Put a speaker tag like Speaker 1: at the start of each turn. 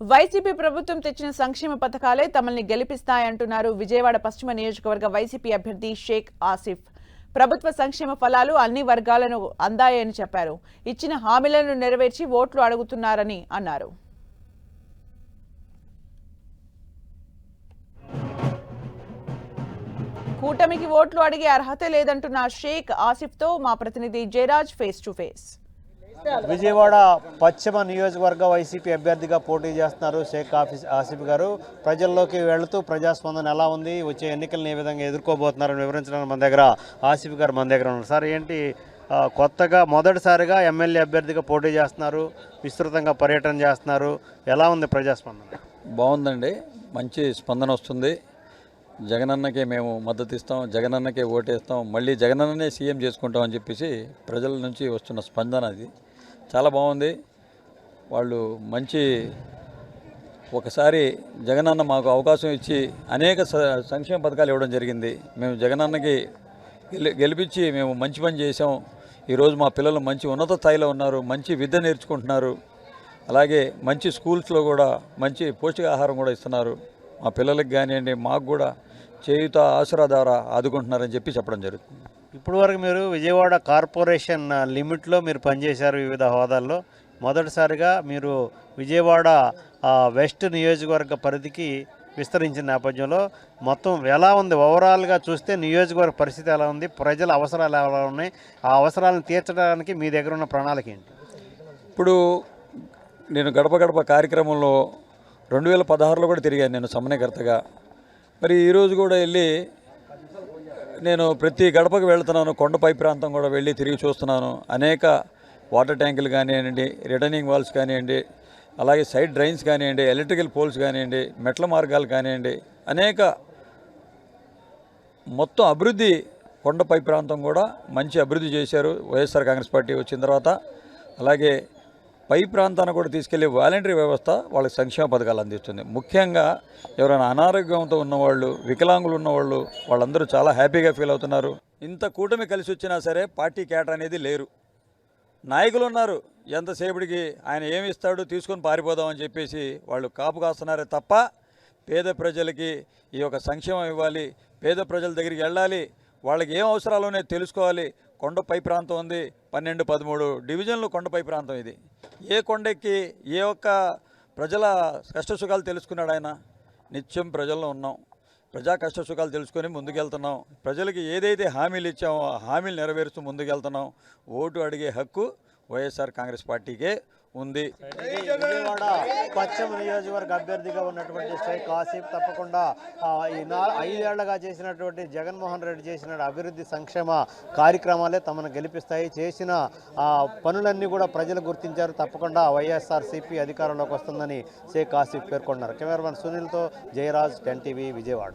Speaker 1: YCP ప్రభుత్వం తెచ్చిన సంక్షేమ పథకాలే తమల్ని గెలిపిస్తాయంటున్నారు విజయవాడ పశ్చిమ నియోజకవర్గ వైసీపీ అభ్యర్థి షేక్ ఆసిఫ్. ప్రభుత్వ సంక్షేమ ఫలాలు అన్ని వర్గాలను అందాయని చెప్పారు. ఇచ్చిన హామీలను నెరవేర్చి ఓట్లు అడుగుతున్నారని అన్నారు. కూటమికి ఓట్లు అడిగే అర్హత లేదంటున్న షేక్ ఆసిఫ్తో మా ప్రతినిధి Jayaraj face to face.
Speaker 2: Vijayawada పశ్చిమ నియోజకవర్గ వైసీపీ అభ్యర్థిగా పోటీ చేస్తున్నారు షేక్ ఆఫీస్ ఆసిఫ్ గారు. ప్రజల్లోకి వెళుతూ ప్రజాస్పందన ఎలా ఉంది? వచ్చే ఎన్నికలను ఏ విధంగా ఎదుర్కోబోతున్నారని వివరించడానికి మన దగ్గర ఆసిఫ్ గారు మన దగ్గర ఉన్నారు. సార్ ఏంటి కొత్తగా మొదటిసారిగా ఎమ్మెల్యే అభ్యర్థిగా పోటీ చేస్తున్నారు విస్తృతంగా పర్యటన చేస్తున్నారు ఎలా ఉంది ప్రజాస్పందన?
Speaker 3: బాగుందండి. మంచి స్పందన వస్తుంది. జగనన్నకే మేము మద్దతు ఇస్తాం జగనన్నకే ఓటేస్తాం మళ్ళీ జగనన్ననే సీఎం చేసుకుంటాం అని చెప్పేసి ప్రజల నుంచి వస్తున్న స్పందన అది. చాలా బాగుంది. వాళ్ళు మంచి ఒకసారి జగనన్న మాకు అవకాశం ఇచ్చి అనేక సంక్షేమ పథకాలు ఇవ్వడం జరిగింది. మేము జగనన్నకి గెలి గెలిపించి మేము మంచి పని చేసాం ఈరోజు మా పిల్లలు మంచి ఉన్నత స్థాయిలో ఉన్నారు మంచి విద్య నేర్చుకుంటున్నారు. అలాగే మంచి స్కూల్స్లో కూడా మంచి పౌష్టికాహారం కూడా ఇస్తున్నారు. మా పిల్లలకి కానివ్వండి మాకు కూడా చేయుత ఆసరా ద్వారా ఆదుకుంటున్నారని చెప్పి చెప్పడం జరుగుతుంది.
Speaker 2: ఇప్పుడు వరకు మీరు విజయవాడ కార్పొరేషన్ లిమిట్లో మీరు పనిచేశారు వివిధ హోదాల్లో. మొదటిసారిగా మీరు విజయవాడ వెస్ట్ నియోజకవర్గ పరిధికి విస్తరించిన నేపథ్యంలో మొత్తం ఎలా ఉంది? ఓవరాల్గా చూస్తే నియోజకవర్గ పరిస్థితి ఎలా ఉంది? ప్రజల అవసరాలు ఎలా ఉన్నాయి? ఆ అవసరాలను తీర్చడానికి మీ దగ్గర ఉన్న ప్రణాళిక ఏంటి?
Speaker 3: ఇప్పుడు నేను గడప గడప కార్యక్రమంలో రెండు వేల పదహారులో కూడా తిరిగాను నేను సమన్వయకర్తగా. మరి ఈరోజు కూడా వెళ్ళి నేను ప్రతి గడపకు వెళ్తున్నాను కొండపై ప్రాంతం కూడా వెళ్ళి తిరిగి చూస్తున్నాను. అనేక వాటర్ ట్యాంకులు కానివ్వండి రిటర్నింగ్ వాల్స్ కానివ్వండి అలాగే సైడ్ డ్రైన్స్ కానివ్వండి ఎలక్ట్రికల్ పోల్స్ కానివ్వండి మెట్ల మార్గాలు కానివ్వండి అనేక మొత్తం అభివృద్ధి కొండపై ప్రాంతం కూడా మంచి అభివృద్ధి చేశారు. వైఎస్ఆర్ కాంగ్రెస్ పార్టీ వచ్చిన తర్వాత అలాగే పై ప్రాంతాన్ని కూడా తీసుకెళ్ళే వాలంటరీ వ్యవస్థ వాళ్ళకి సంక్షేమ పథకాలు అందిస్తుంది. ముఖ్యంగా ఎవరైనా అనారోగ్యంతో ఉన్నవాళ్ళు వికలాంగులు ఉన్నవాళ్ళు వాళ్ళందరూ చాలా హ్యాపీగా ఫీల్ అవుతున్నారు. ఇంత కూటమి కలిసి వచ్చినా సరే పార్టీ కేటర్ అనేది లేరు. నాయకులు ఉన్నారు. ఎంతసేపటికి ఆయన ఏమి ఇస్తాడు తీసుకొని పారిపోదామని చెప్పేసి వాళ్ళు కాపు కాస్తున్నారే తప్ప పేద ప్రజలకి ఈ యొక్క సంక్షేమం ఇవ్వాలి పేద ప్రజల దగ్గరికి వెళ్ళాలి వాళ్ళకి ఏం అవసరాలు ఉన్నాయో తెలుసుకోవాలి. కొండపై ప్రాంతం ఉంది పన్నెండు పదమూడు డివిజన్లు కొండపై ప్రాంతం ఇది. ఏ కొండెక్కి ఏ ఒక్క ప్రజల కష్టసుఖాలు తెలుసుకున్నాడు ఆయన? నిత్యం ప్రజల్లో ఉన్నాం. ప్రజా కష్టసుఖాలు తెలుసుకొని ముందుకెళ్తున్నాం. ప్రజలకి ఏదైతే హామీలు ఇచ్చామో ఆ హామీలు నెరవేరుస్తూ ముందుకెళ్తున్నాం. ఓటు అడిగే హక్కు వైఎస్ఆర్ కాంగ్రెస్ పార్టీకే ఉంది.
Speaker 2: విజయవాడ పశ్చిమ నియోజకవర్గ అభ్యర్థిగా ఉన్నటువంటి షేక్ ఆసిఫ్ తప్పకుండా ఈ ఐదేళ్ళుగా చేసినటువంటి జగన్మోహన్ రెడ్డి చేసిన అభివృద్ధి సంక్షేమ కార్యక్రమాలే తమను గెలిపిస్తాయి. చేసిన ఆ, పనులన్నీ కూడా ప్రజలు గుర్తించారు. తప్పకుండా వైఎస్ఆర్ సిపి అధికారంలోకి వస్తుందని షేక్ ఆసిఫ్ పేర్కొన్నారు. కెమెరామెన్ సునీల్తో జయరాజ్ టెన్ టీవీ విజయవాడ.